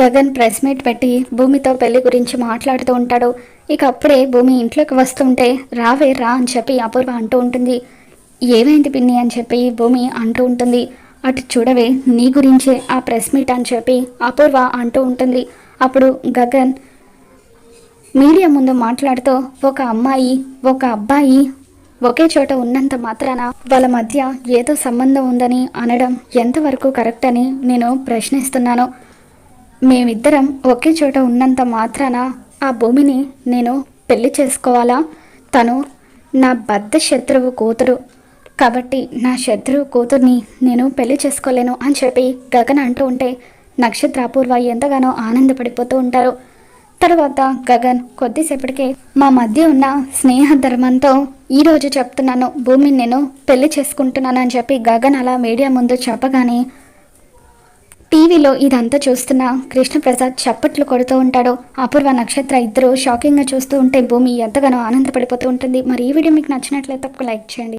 Gagan press meet పెట్టి భూమితో పెళ్ళి గురించి మాట్లాడుతూ ఉంటాడు. ఇక అప్పుడే భూమి ఇంట్లోకి వస్తుంటే రావే రా అని చెప్పి అపూర్వ అంటూ ఉంటుంది. ఏమైంది పిన్ని? అని చెప్పి భూమి అంటూ ఉంటుంది. అటు చూడవే నీ గురించే ఆ ప్రెస్ మీట్ అని చెప్పి అపూర్వ అంటూ ఉంటుంది. అప్పుడు గగన్ మీడియా ముందు మాట్లాడుతూ ఒక అమ్మాయి ఒక అబ్బాయి ఒకే చోట ఉన్నంత మాత్రాన వాళ్ళ మధ్య ఏదో సంబంధం ఉందని అనడం ఎంతవరకు కరెక్ట్ అని నేను ప్రశ్నిస్తున్నాను. మేమిద్దరం ఒకే చోట ఉన్నంత మాత్రాన ఆ భూమిని నేను పెళ్ళి చేసుకోవాలా? తను నా బద్ద శత్రువు కూతురు. కాబట్టి నా శత్రువు కూతుర్ని నేను పెళ్ళి చేసుకోలేను అని చెప్పి గగన్ అంటూ ఉంటే నక్షత్ర అపూర్వ ఎంతగానో ఆనందపడిపోతూ ఉంటారు. తర్వాత గగన్ కొద్దిసేపటికే మా మధ్య ఉన్న స్నేహ ధర్మంతో ఈరోజు చెప్తున్నాను భూమిని నేను పెళ్ళి చేసుకుంటున్నాను అని చెప్పి గగన్ అలా మీడియా ముందు చెప్పగానే టీవీలో ఇదంతా చూస్తున్న కృష్ణప్రసాద్ చప్పట్లు కొడుతూ ఉంటాడు. అపూర్వ నక్షత్ర ఇద్దరు షాకింగ్గా చూస్తూ ఉంటే భూమి ఎంతగానో ఆనందపడిపోతూ ఉంటుంది. మరి ఈ వీడియో మీకు నచ్చినట్లయితే ఒక లైక్ చేయండి.